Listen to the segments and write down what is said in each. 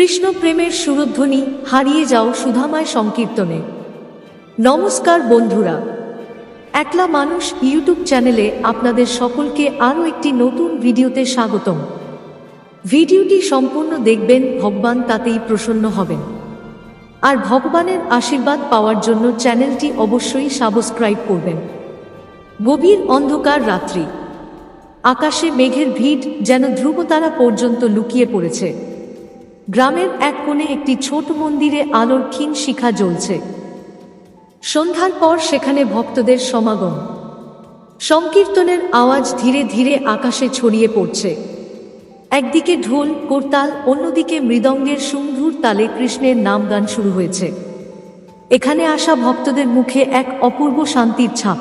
কৃষ্ণ প্রেমের সুরধ্বনি হারিয়ে যাও সুধামায় সংকীর্তনে। নমস্কার বন্ধুরা, একলা মানুষ ইউটিউব চ্যানেলে আপনাদের সকলকে আরও একটি নতুন ভিডিওতে স্বাগতম। ভিডিওটি সম্পূর্ণ দেখবেন, ভগবান তাতেই প্রসন্ন হবেন। আর ভগবানের আশীর্বাদ পাওয়ার জন্য চ্যানেলটি অবশ্যই সাবস্ক্রাইব করবেন। গভীর অন্ধকার রাত্রি। আকাশে মেঘের ভিড় যেন ধ্রুবতারা পর্যন্ত লুকিয়ে পড়েছে। গ্রামের এক কোণে একটি ছোট মন্দিরে আলোর ক্ষীণ শিখা জ্বলছে। সন্ধ্যার পর সেখানে ভক্তদের সমাগম। সংকীর্তনের আওয়াজ ধীরে ধীরে আকাশে ছড়িয়ে পড়ছে। একদিকে ঢোল, কোরতাল, অন্যদিকে মৃদঙ্গের সুমধুর তালে কৃষ্ণের নাম গান শুরু হয়েছে। এখানে আসা ভক্তদের মুখে এক অপূর্ব শান্তির ছাপ।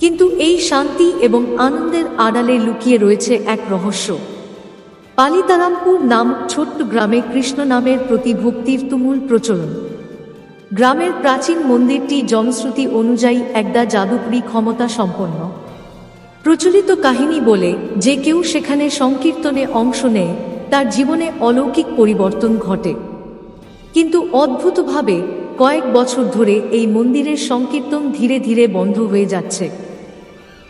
কিন্তু এই শান্তি এবং আনন্দের আড়ালে লুকিয়ে রয়েছে এক রহস্য। পালিতারামপুর নাম ছোট্ট গ্রামে কৃষ্ণ নামের প্রতি ভক্তির তুমুল প্রচলন। গ্রামের প্রাচীন মন্দিরটি জনশ্রুতি অনুযায়ী একদা জাদুকরী ক্ষমতা সম্পন্ন। প্রচলিত কাহিনী বলে যে কেউ সেখানে সংকীর্তনে অংশ নেয়, তার জীবনে অলৌকিক পরিবর্তন ঘটে। কিন্তু অদ্ভুতভাবে কয়েক বছর ধরে এই মন্দিরের সংকীর্তন ধীরে ধীরে বন্ধ হয়ে যাচ্ছে।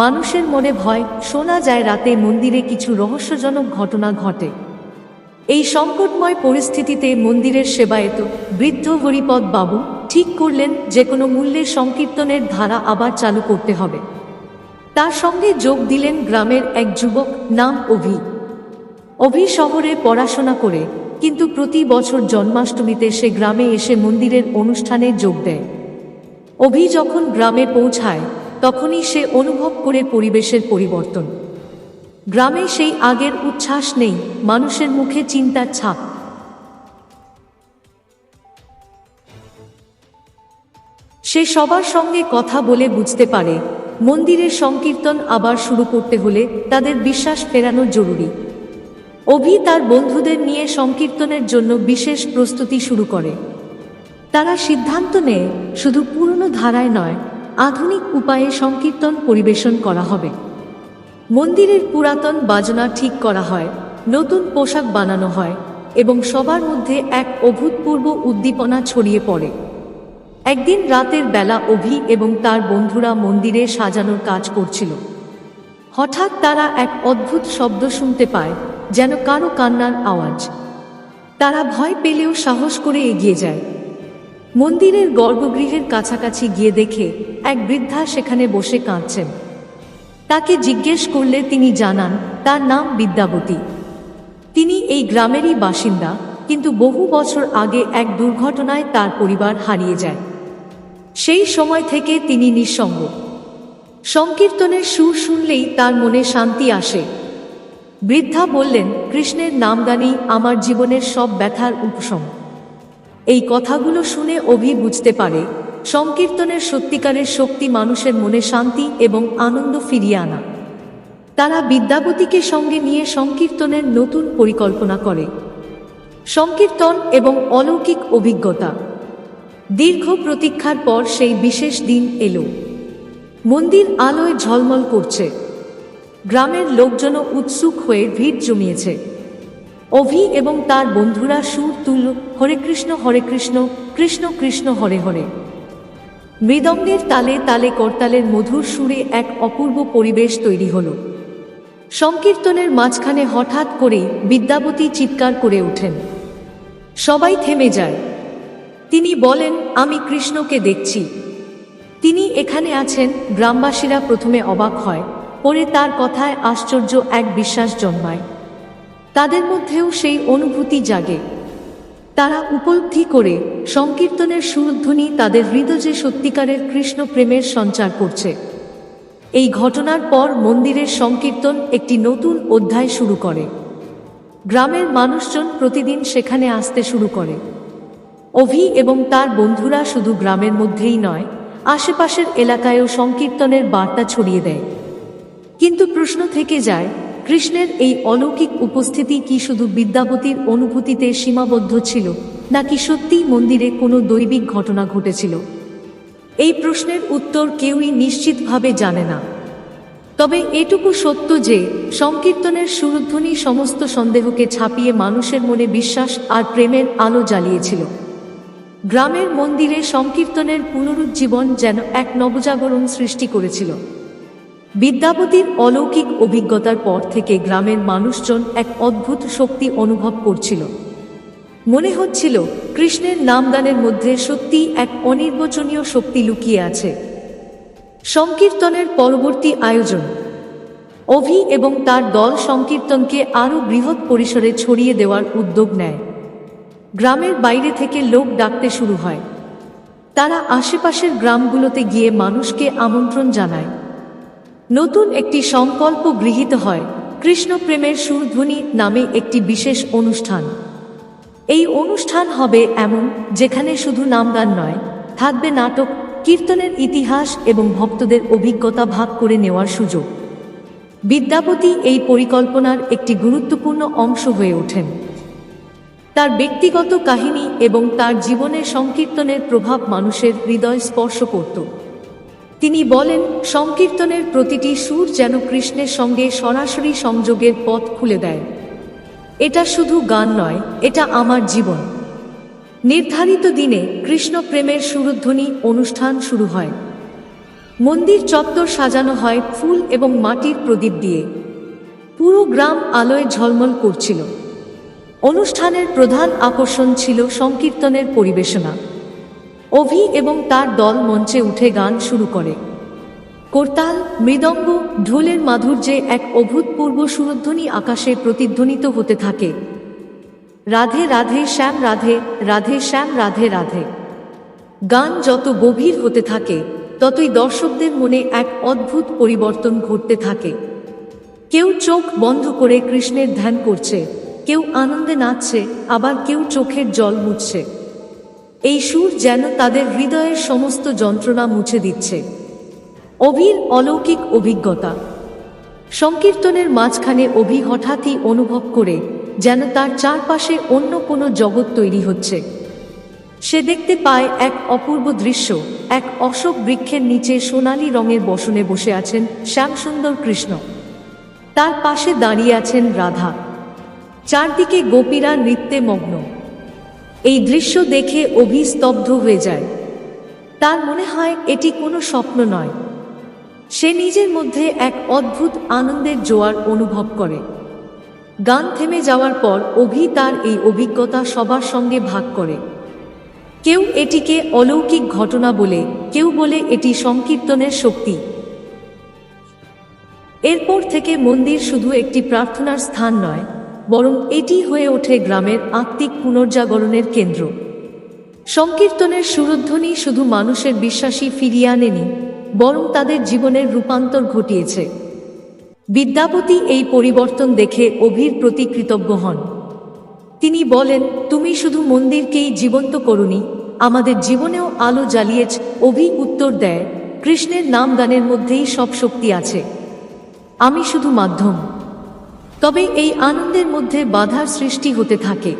মানুষের মনে ভয়, শোনা যায় রাতে মন্দিরে কিছু রহস্যজনক ঘটনা ঘটে। এই সংকটময় পরিস্থিতিতে মন্দিরের সেবায়েত বৃদ্ধ হরিপদ বাবু ঠিক করলেন যে কোনো মূল্যে সংকীর্তনের ধারা আবার চালু করতে হবে। তার সঙ্গে যোগ দিলেন গ্রামের এক যুবক নাম অভি। অভি শহরে পড়াশোনা করে, কিন্তু প্রতি বছর জন্মাষ্টমীতে সে গ্রামে এসে মন্দিরের অনুষ্ঠানে যোগ দেয়। অভি যখন গ্রামে পৌঁছায় তখনই সে অনুভব করে পরিবেশের পরিবর্তন। গ্রামে সেই আগের উচ্ছ্বাস নেই, মানুষের মুখে চিন্তার ছাপ। সে সবার সঙ্গে কথা বলে বুঝতে পারে, মন্দিরের সংকীর্তন আবার শুরু করতে হলে তাদের বিশ্বাস ফেরানো জরুরি। অভি তার বন্ধুদের নিয়ে সংকীর্তনের জন্য বিশেষ প্রস্তুতি শুরু করে। তারা সিদ্ধান্ত নেয়, শুধু পুরনো ধারায় নয় আধুনিক উপায়ে সংকীর্তন পরিবেশন করা হবে। মন্দিরের পুরাতন বাজনা ঠিক করা হয়, নতুন পোশাক বানানো হয় এবং সবার মধ্যে এক অভূতপূর্ব উদ্দীপনা ছড়িয়ে পড়ে। একদিন রাতের বেলা অভি এবং তার বন্ধুরা মন্দিরে সাজানোর কাজ করছিল। হঠাৎ তারা এক অদ্ভুত শব্দ শুনতে পায়, যেন কারও কান্নার আওয়াজ। তারা ভয় পেলেও সাহস করে এগিয়ে যায়। মন্দিরের গর্ভগৃহের কাছাকাছি গিয়ে দেখে এক বৃদ্ধা সেখানে বসে কাঁদছেন। তাকে জিজ্ঞেস করলে তিনি জানান, তার নাম বিদ্যাবতী। তিনি এই গ্রামেরই বাসিন্দা, কিন্তু বহু বছর আগে এক দুর্ঘটনায় তার পরিবার হারিয়ে যায়। সেই সময় থেকে তিনি নিঃসঙ্গ। সংকীর্তনের সুর শুনলেই তার মনে শান্তি আসে। বৃদ্ধা বললেন, কৃষ্ণের নামদানি আমার জীবনের সব ব্যথার উপশম। এই কথাগুলো শুনে অভি বুঝতে পারে, সংকীর্তনের সত্যিকারের শক্তি মানুষের মনে শান্তি এবং আনন্দ ফিরিয়ে আনা। তারা বিদ্যাপতিকে সঙ্গে নিয়ে সংকীর্তনের নতুন পরিকল্পনা করে। সংকীর্তন এবং অলৌকিক অভিজ্ঞতা। দীর্ঘ প্রতীক্ষার পর সেই বিশেষ দিন এলো। মন্দির আলোয় ঝলমল করছে। গ্রামের লোকজনও উৎসুক হয়ে ভিড় জমিয়েছে। অভি এবং তার বন্ধুরা সুর তুলল হরে কৃষ্ণ হরে কৃষ্ণ কৃষ্ণ কৃষ্ণ, হরে হরে। মৃদঙ্গের তালে তালে করতালের মধুর সুরে এক অপূর্ব পরিবেশ তৈরি হল। সংকীর্তনের মাঝখানে হঠাৎ করেই বিদ্যাপতি চিৎকার করে ওঠেন। সবাই থেমে যায়। তিনি বলেন, আমি কৃষ্ণকে দেখছি। তিনি এখানে আছেন, গ্রামবাসীরা প্রথমে অবাক হয়, পরে তার কথায় আশ্চর্য এক বিশ্বাস জন্মায়। তাদের মধ্যেও সেই অনুভূতি জাগে। তারা উপলব্ধি করে সংকীর্তনের সুরধ্বনি তাদের হৃদয়ে সত্যিকারের কৃষ্ণ প্রেমের সঞ্চার করছে। এই ঘটনার পর মন্দিরের সংকীর্তন একটি নতুন অধ্যায় শুরু করে। গ্রামের মানুষজন প্রতিদিন সেখানে আসতে শুরু করে। অভি এবং তার বন্ধুরা শুধু গ্রামের মধ্যেই নয়, আশেপাশের এলাকায়ও সংকীর্তনের বার্তা ছড়িয়ে দেয়। কিন্তু প্রশ্ন থেকে যায় কৃষ্ণের এই অলৌকিক উপস্থিতি কি শুধু বিদ্যাপতির অনুভূতিতে সীমাবদ্ধ ছিল, নাকি সত্যিই মন্দিরে কোনো দৈবিক ঘটনা ঘটেছিল? এই প্রশ্নের উত্তর কেউই নিশ্চিতভাবে জানে না। তবে এটুকু সত্য যে, সংকীর্তনের সুরধ্বনি সমস্ত সন্দেহকে ছাপিয়ে মানুষের মনে বিশ্বাস আর প্রেমের আলো জ্বালিয়েছিল। গ্রামের মন্দিরে সংকীর্তনের পুনরুজ্জীবন যেন এক নবজাগরণ সৃষ্টি করেছিল। বিদ্যাপতির অলৌকিক অভিজ্ঞতার পর থেকে গ্রামের মানুষজন এক অদ্ভুত শক্তি অনুভব করছিল। মনে হচ্ছিল কৃষ্ণের নামদানের মধ্যে সত্যি এক অনির্বচনীয় শক্তি লুকিয়ে আছে। সংকীর্তনের পরবর্তী আয়োজন। অভি এবং তার দল সংকীর্তনকে আরও বৃহৎ পরিসরে ছড়িয়ে দেওয়ার উদ্যোগ নেয়। গ্রামের বাইরে থেকে লোক ডাকতে শুরু হয়। তারা আশেপাশের গ্রামগুলোতে গিয়ে মানুষকে আমন্ত্রণ জানায়। নতুন একটি সংকল্প গৃহীত হয়। কৃষ্ণপ্রেমের সুরধ্বনি নামে একটি বিশেষ অনুষ্ঠান। এই অনুষ্ঠান হবে এমন, যেখানে শুধু নামগান নয়, থাকবে নাটক, কীর্তনের ইতিহাস এবং ভক্তদের অভিজ্ঞতা ভাগ করে নেওয়ার সুযোগ। বিদ্যাপতি এই পরিকল্পনার একটি গুরুত্বপূর্ণ অংশ হয়ে ওঠেন। তার ব্যক্তিগত কাহিনী এবং তার জীবনের সংকীর্তনের প্রভাব মানুষের হৃদয় স্পর্শ করত। তিনি বলেন, সংকীর্তনের প্রতিটি সুর যেন কৃষ্ণের সঙ্গে সরাসরি সংযোগের পথ খুলে দেয়। এটা শুধু গান নয়, এটা আমার জীবন। নির্ধারিত দিনে কৃষ্ণ প্রেমের সুরধ্বনি অনুষ্ঠান শুরু হয়। মন্দির চত্বর সাজানো হয় ফুল এবং মাটির প্রদীপ দিয়ে। পুরো গ্রাম আলোয় ঝলমল করছিল। অনুষ্ঠানের প্রধান আকর্ষণ ছিল সংকীর্তনের পরিবেশনা। অভি এবং তার দল মঞ্চে উঠে গান শুরু করে। করতাল, মৃদঙ্গ, ঢোলের মাধুর্যে এক অভূতপূর্ব সুরধ্বনি আকাশে প্রতিধ্বনিত হতে থাকে। রাধে রাধে, শ্যাম, রাধে রাধে, শ্যাম, রাধে রাধে। গান যত গভীর হতে থাকে, ততই দর্শকদের মনে এক অদ্ভুত পরিবর্তন ঘটতে থাকে। কেউ চোখ বন্ধ করে কৃষ্ণের ধ্যান করছে, কেউ আনন্দে নাচছে, আবার কেউ চোখের জল মুছছে। এই সুর যেন তাদের হৃদয়ের সমস্ত যন্ত্রণা মুছে দিচ্ছে। অভির অলৌকিক অভিজ্ঞতা। সংকীর্তনের মাঝখানে অভি হঠাৎই অনুভব করে যেন তার চারপাশে অন্য কোনো জগৎ তৈরি হচ্ছে। সে দেখতে পায় এক অপূর্ব দৃশ্য, এক অশোক বৃক্ষের নিচে সোনালী রঙের বসনে বসে আছেন শ্যামসুন্দর কৃষ্ণ। তার পাশে দাঁড়িয়ে আছেন রাধা। চারদিকে গোপীরা নৃত্যে মগ্ন। এই দৃশ্য দেখে অভি স্তব্ধ হয়ে যায়। তার মনে হয় এটি কোনো স্বপ্ন নয়। সে নিজের মধ্যে এক অদ্ভুত আনন্দের জোয়ার অনুভব করে। গান থেমে যাওয়ার পর অভি তার এই অভিজ্ঞতা সবার সঙ্গে ভাগ করে। কেউ এটিকে অলৌকিক ঘটনা বলে, কেউ বলে এটি সংকীর্তনের শক্তি। এরপর থেকে মন্দির শুধু একটি প্রার্থনার স্থান নয় বরং এটি হয়ে ওঠে গ্রামের আত্মিক পুনর্জাগরণের কেন্দ্র। সংকীর্তনের সুরধ্বনি শুধু মানুষের বিশ্বাসী ফিরিয়ে আনেনি, বরং তাদের জীবনের রূপান্তর ঘটিয়েছে। বিদ্যাপতি এই পরিবর্তন দেখে অভির প্রতি কৃতজ্ঞ হন। তিনি বলেন, তুমি শুধু মন্দিরকেই জীবন্ত করুনি, আমাদের জীবনেও আলো জ্বালিয়েছ, অভি উত্তর দেয়, কৃষ্ণের নাম গানের মধ্যেই সব শক্তি আছে। আমি শুধু মাধ্যম। তবে এই আনন্দের মধ্যে বাধার সৃষ্টি হতে থাকে।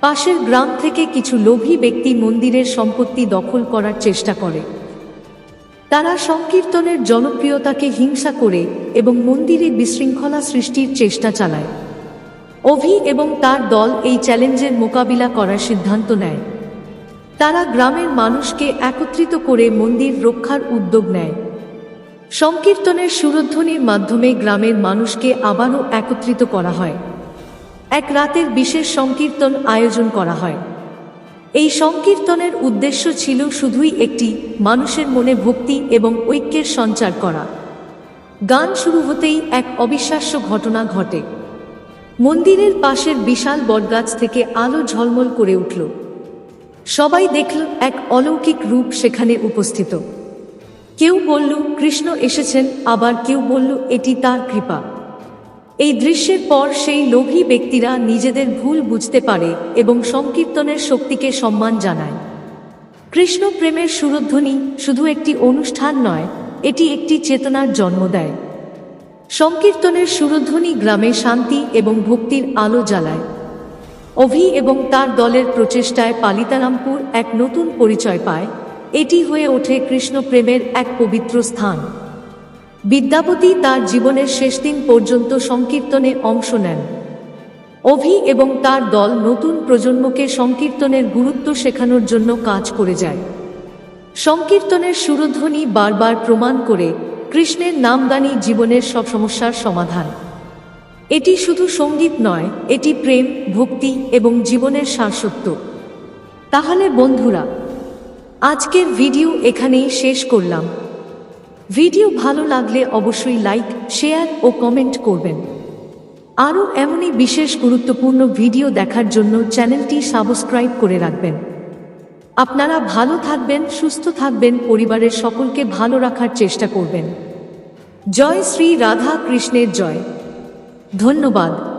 পাশের গ্রাম থেকে কিছু লোভী ব্যক্তি মন্দিরের সম্পত্তি দখল করার চেষ্টা করে। তারা সংকীর্তনের জনপ্রিয়তাকে হিংসা করে এবং মন্দিরে বিশৃঙ্খলা সৃষ্টির চেষ্টা চালায়। অভি এবং তার দল এই চ্যালেঞ্জের মোকাবিলা করার সিদ্ধান্ত নেয়। তারা গ্রামের মানুষকে একত্রিত করে মন্দির রক্ষার উদ্যোগ নেয়। সংকীর্তনের সুরধ্বনির মাধ্যমে গ্রামের মানুষকে আবারও একত্রিত করা হয়। এক রাতের বিশেষ সংকীর্তন আয়োজন করা হয়। এই সংকীর্তনের উদ্দেশ্য ছিল শুধুই একটি মানুষের মনে ভক্তি এবং ঐক্যের সঞ্চার করা। গান শুরু হতেই এক অবিশ্বাস্য ঘটনা ঘটে। মন্দিরের পাশের বিশাল বটগাছ থেকে আলো ঝলমল করে উঠল। সবাই দেখল এক অলৌকিক রূপ সেখানে উপস্থিত। কেউ বলল, কৃষ্ণ এসেছেন। আবার কেউ বলল, এটি তার কৃপা। এই দৃশ্যের পর সেই লোভী ব্যক্তিরা নিজেদের ভুল বুঝতে পারে এবং সংকীর্তনের শক্তিকে সম্মান জানায়। কৃষ্ণ প্রেমের সুরধ্বনি শুধু একটি অনুষ্ঠান নয়, এটি একটি চেতনার জন্ম দেয়। সংকীর্তনের সুরধ্বনি গ্রামে শান্তি এবং ভক্তির আলো জ্বালায়। অভি এবং তার দলের প্রচেষ্টায় পালিতারামপুর এক নতুন পরিচয় পায় এটি হয়ে ওঠে কৃষ্ণ প্রেমের এক পবিত্র স্থান। বিদ্যাপতি তার জীবনের শেষ দিন পর্যন্ত সংকীর্তনে অংশ নেন। অভি এবং তার দল নতুন প্রজন্মকে সংকীর্তনের গুরুত্ব শেখানোর জন্য কাজ করে যায়। সংকীর্তনের সুরধ্বনি বারবার প্রমাণ করে কৃষ্ণের নামদানি জীবনের সব সমস্যার সমাধান। এটি শুধু সংগীত নয়, এটি প্রেম, ভক্তি এবং জীবনের সারসত্য তাহলে বন্ধুরা আজকের ভিডিও এখানেই শেষ করলাম। ভিডিও ভালো লাগলে অবশ্যই লাইক, শেয়ার ও কমেন্ট করবেন। আরও এমনই বিশেষ গুরুত্বপূর্ণ ভিডিও দেখার জন্য চ্যানেলটি সাবস্ক্রাইব করে রাখবেন। আপনারা ভালো থাকবেন, সুস্থ থাকবেন, পরিবারের সকলকে ভালো রাখার চেষ্টা করবেন। জয় শ্রী রাধা কৃষ্ণের জয়। ধন্যবাদ।